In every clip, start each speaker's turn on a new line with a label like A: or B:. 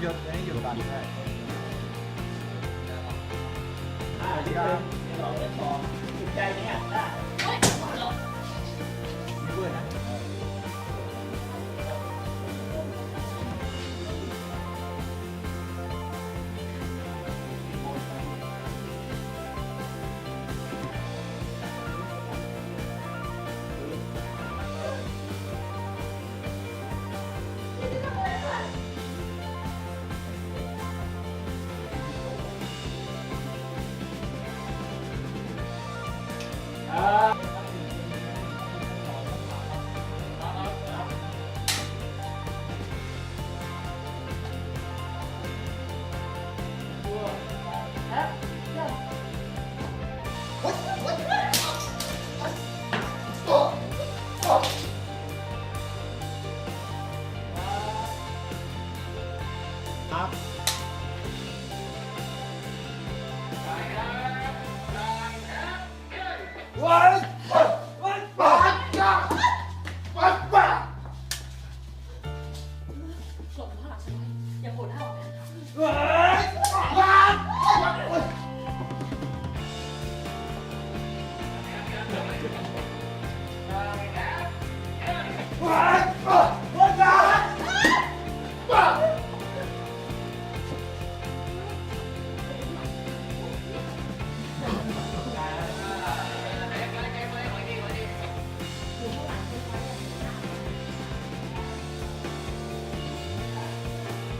A: เกี่ยวกันได้
B: อ่าที่เป็นสองเล่นสองจิตใจเนี่ยได้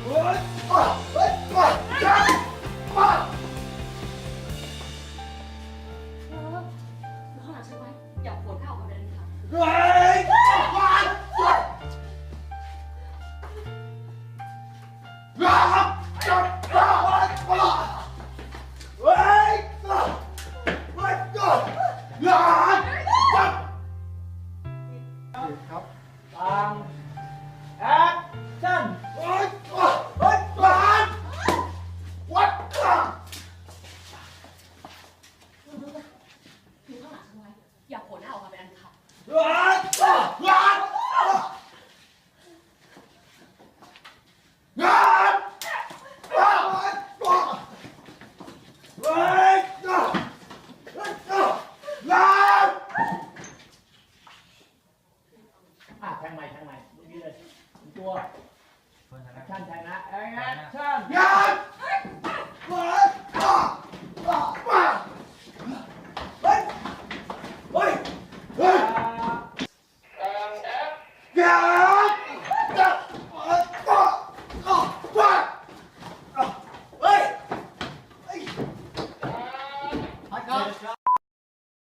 A: เอ
B: อ
C: อยู่ข้างหลังฉันไว้อย่าโผล่หน้าออกมาเลยค่ะ
B: อะแทงใหม่แทงใหม่เมื่อกี้เลยหนึ่งตัวแอคชั่นชนะแอคชั่น
A: ยัดเปิด